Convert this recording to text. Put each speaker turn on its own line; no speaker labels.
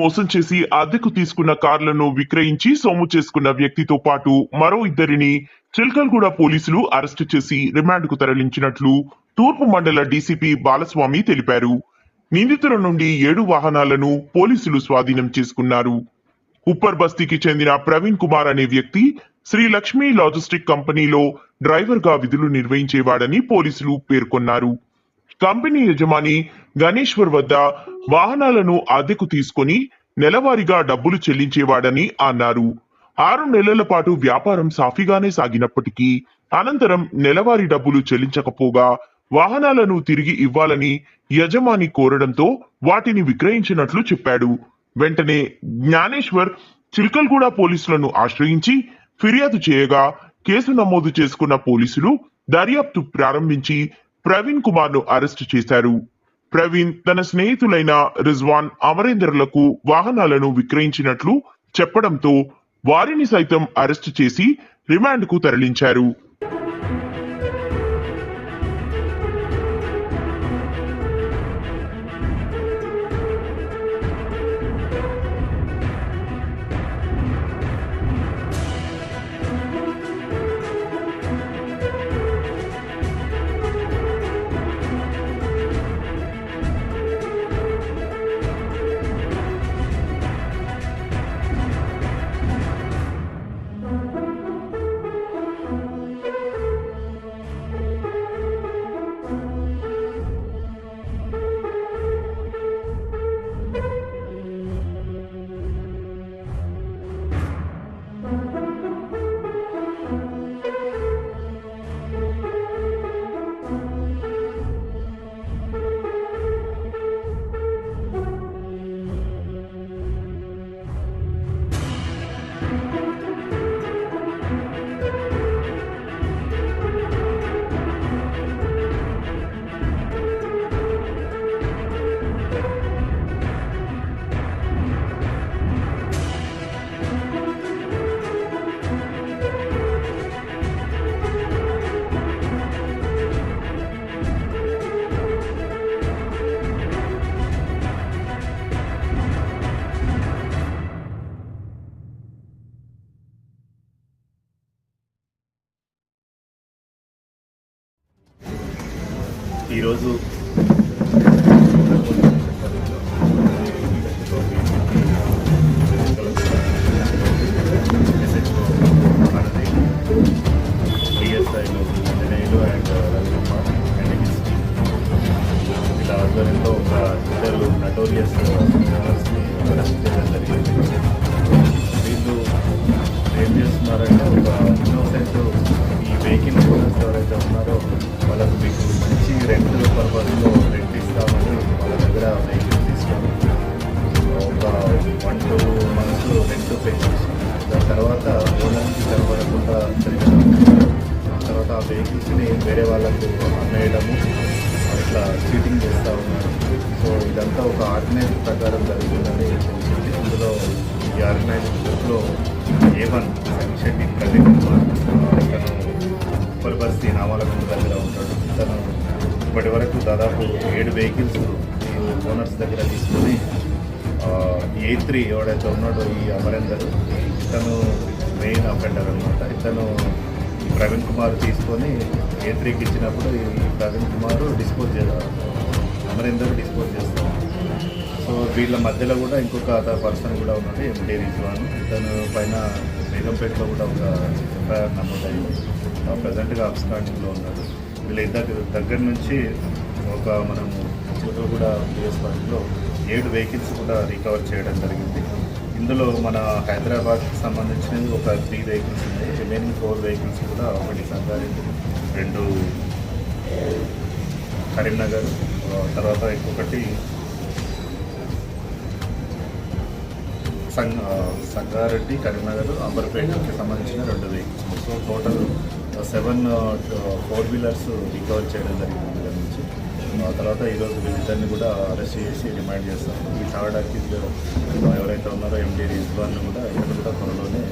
మోసం చేసి అద్దెకు తీసుకున్న కార్లను విక్రయించి సొమ్ము చేసుకున్న వ్యక్తితో పాటు మరో ఇద్దరిని చిల్కల్గూడ పోలీసులు అరెస్టు చేసి రిమాండ్కు తరలించినట్లు తూర్పు మండల డీసీపీ బాలస్వామి తెలిపారు. నిందితుల నుండి ఏడు వాహనాలను పోలీసులు స్వాధీనం చేసుకున్నారు. ఉప్పర్ బస్తీకి చెందిన ప్రవీణ్ కుమార్ అనే వ్యక్తి శ్రీ లక్ష్మీ లాజిస్టిక్ కంపెనీలో డ్రైవర్గా విధులు నిర్వహించేవాడని పోలీసులు పేర్కొన్నారు. కంపెనీ యజమాని గణేశ్వర్ వద్ద వాహనాలను అద్దెకు తీసుకొని నెలవారీగా డబ్బులు చెల్లించేవాడని అన్నారు. ఆరు నెలల పాటు వ్యాపారం సాఫీగానే సాగినప్పటికీ అనంతరం నెలవారీ డబ్బులు చెల్లించకపోగా వాహనాలను తిరిగి ఇవ్వాలని యజమాని కోరడంతో వాటిని విక్రయించినట్లు చెప్పాడు. వెంటనే జ్ఞానేశ్వర్ చిల్కల్గూడ పోలీసులను ఆశ్రయించి ఫిర్యాదు చేయగా కేసు నమోదు చేసుకున్న పోలీసులు దర్యాప్తు ప్రారంభించి ప్రవీణ్ కుమార్ను అరెస్టు చేశారు. ప్రవీణ్ తన స్నేహితులైన రిజ్వాన్ అమరేందర్లకు వాహనాలను విక్రయించినట్లు చెప్పడంతో వారిని సైతం అరెస్టు చేసి రిమాండ్కు తరలించారు.
ఈరోజు ఆధ్వర్యంలో ఒక ఇద్దరు నటోరియస్ని అరెస్ట్ చేయడం జరిగింది వీళ్ళు ఏం చేస్తున్నారంటే ఒక ఇన్నోసెంట్ ఈ వెహికల్ రెంట్ పర్పస్లో రెంట్ ఇస్తామని వాళ్ళ దగ్గర వెహికల్ తీసుకొని ఒక one two months rent pay చేసి దాని తర్వాత ఓనర్కి కనబడకుండా దాని తర్వాత ఆ వెహికల్స్ని వేరే వాళ్ళకు అమ్మేయడము ఇట్లా చీటింగ్ చేస్తూ ఉన్నారు. సో ఇదంతా ఒక ఆర్గనైజ్ ప్రకారం జరుగుతుందని తెలిసింది ఇందులో ఈ ఆర్గనైజేషన్లో ఏ వన్ శెట్టి ప్రవీణ్ కుమార్ ఇతను ఉప్పర్ బస్తీ దగ్గర ఉంటాడు. తను ఇప్పటి వరకు దాదాపు ఏడు వెహికల్స్ ఈ ఓనర్స్ దగ్గర తీసుకొని ఏ త్రీ ఎవడైతే ఉన్నాడో ఈ అమరేందర్ ఇతను మెయిన్ అఫెండర్ అనమాట ఇతను ప్రవీణ్ కుమార్ తీసుకొని ఏ త్రీకి ఇచ్చినప్పుడు ఈ ప్రవీణ్ కుమార్ డిస్పోజ్ చే అమరేందర్ డిస్పోజ్ చేస్తాం. సో వీళ్ళ మధ్యలో కూడా ఇంకొక పర్సన్ కూడా ఉన్నాడు ఎంటీ రిజ్వాన్. ఇతను పైన బేగంపేటలో కూడా ఒక ఎఫ్ఐఆర్ నమోదైంది. ప్రజెంట్గా అబ్స్కాండింగ్లో ఉన్నాడు. వీళ్ళ ఇద్దరు దగ్గర నుంచి ఒక మనము కూడా పిఎస్ పార్టీలో ఏడు వెహికల్స్ కూడా రికవర్ చేయడం జరిగింది. ఇందులో మన హైదరాబాద్కి సంబంధించినవి ఒక త్రీ వెహికల్స్ ఉన్నాయి. రిమైనింగ్ ఫోర్ వెహికల్స్ కూడా ఒకటి సంగారెడ్డి రెండు కరీంనగర్ తర్వాత ఇంకొకటి సంగారెడ్డి కరీంనగర్ అంబర్పేటకి సంబంధించిన రెండు vehicles. So total seven four wheelers recover చేయడం జరిగింది దగ్గర నుంచి. ఆ తర్వాత ఈరోజు వీళ్ళిద్దరిని కూడా అరెస్ట్ చేసి రిమైండ్ చేస్తాం. ఈ థర్డ్ అక్యూజ్ ఎవరైతే ఉన్నారో ఎండి రిజ్వాన్ కూడా ఇక్కడ కూడా త్వరలోనే